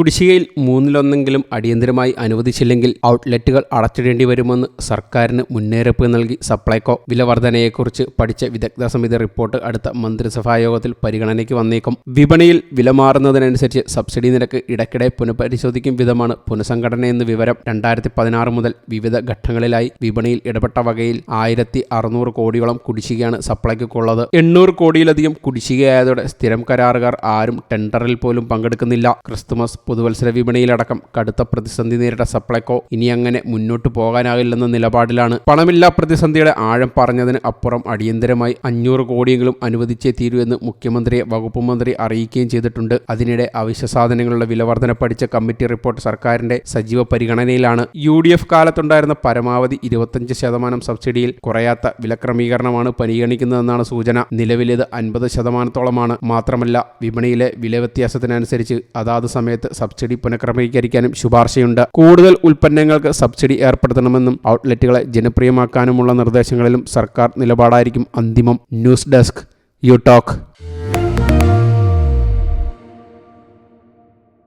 കുടിശ്ശികയിൽ മൂന്നിലൊന്നെങ്കിലും അടിയന്തരമായി അനുവദിച്ചില്ലെങ്കിൽ ഔട്ട്ലെറ്റുകൾ അടച്ചിടേണ്ടി വരുമെന്ന് സർക്കാരിന് മുന്നേറിപ്പ് നൽകി സപ്ലൈകോ വില വർധനയെക്കുറിച്ച് പഠിച്ച വിദഗ്ധ സമിതി റിപ്പോർട്ട് അടുത്ത മന്ത്രിസഭാ യോഗത്തിൽ പരിഗണനയ്ക്ക് വന്നേക്കും. വിപണിയിൽ വില മാറുന്നതിനനുസരിച്ച് സബ്സിഡി നിരക്ക് ഇടയ്ക്കിടെ പുനഃപരിശോധിക്കും വിധമാണ് പുനഃസംഘടനയെന്ന് വിവരം രണ്ടായിരത്തി പതിനാറ് മുതൽ വിവിധ ഘട്ടങ്ങളിലായി വിപണിയിൽ ഇടപെട്ട വകയിൽ ആയിരത്തി അറുന്നൂറ് കോടിയോളം കുടിശ്ശികയാണ് സപ്ലൈകോക്കുള്ളത് എണ്ണൂറ് കോടിയിലധികം കുടിശ്ശികയായതോടെ സ്ഥിരം കരാറുകാർ ആരും ടെൻഡറിൽ പോലും പങ്കെടുക്കുന്നില്ല. ക്രിസ്തുമസ് പുതുവത്സര വിപണിയിലടക്കം കടുത്ത പ്രതിസന്ധി നേരിട്ട സപ്ലൈകോ ഇനി അങ്ങനെ മുന്നോട്ട് പോകാനാകില്ലെന്ന നിലപാടിലാണ് പണമില്ലാ പ്രതിസന്ധിയുടെ ആഴം പറഞ്ഞതിന് അപ്പുറം അടിയന്തരമായി അഞ്ഞൂറ് കോടിയെങ്കിലും അനുവദിച്ചേ തീരൂ എന്ന് മുഖ്യമന്ത്രിയെ വകുപ്പ് മന്ത്രി അറിയിക്കുകയും ചെയ്തിട്ടുണ്ട്. അതിനിടെ അവശ്യ സാധനങ്ങളുടെ വിലവർധന പഠിച്ച കമ്മിറ്റി റിപ്പോർട്ട് സർക്കാരിന്റെ സജീവ പരിഗണനയിലാണ്. യു ഡി എഫ് കാലത്തുണ്ടായിരുന്ന പരമാവധി ഇരുപത്തഞ്ച് ശതമാനം സബ്സിഡിയിൽ കുറയാത്ത വിലക്രമീകരണമാണ് പരിഗണിക്കുന്നതെന്നാണ് സൂചന. നിലവിലേത് അൻപത് ശതമാനത്തോളമാണ്. മാത്രമല്ല വിപണിയിലെ വില വ്യത്യാസത്തിനനുസരിച്ച് അതാത് സമയത്ത് സബ്സിഡി പുനഃക്രമീകരിക്കാനും ശുപാർശയുണ്ട്. കൂടുതൽ ഉൽപ്പന്നങ്ങൾക്ക് സബ്സിഡി ഏർപ്പെടുത്തണമെന്നും ഔട്ട്ലെറ്റുകളെ ജനപ്രിയമാക്കാനുമുള്ള നിർദ്ദേശങ്ങളിലും സർക്കാർ നിലപാടായിരിക്കും അന്തിമം. News desk you talk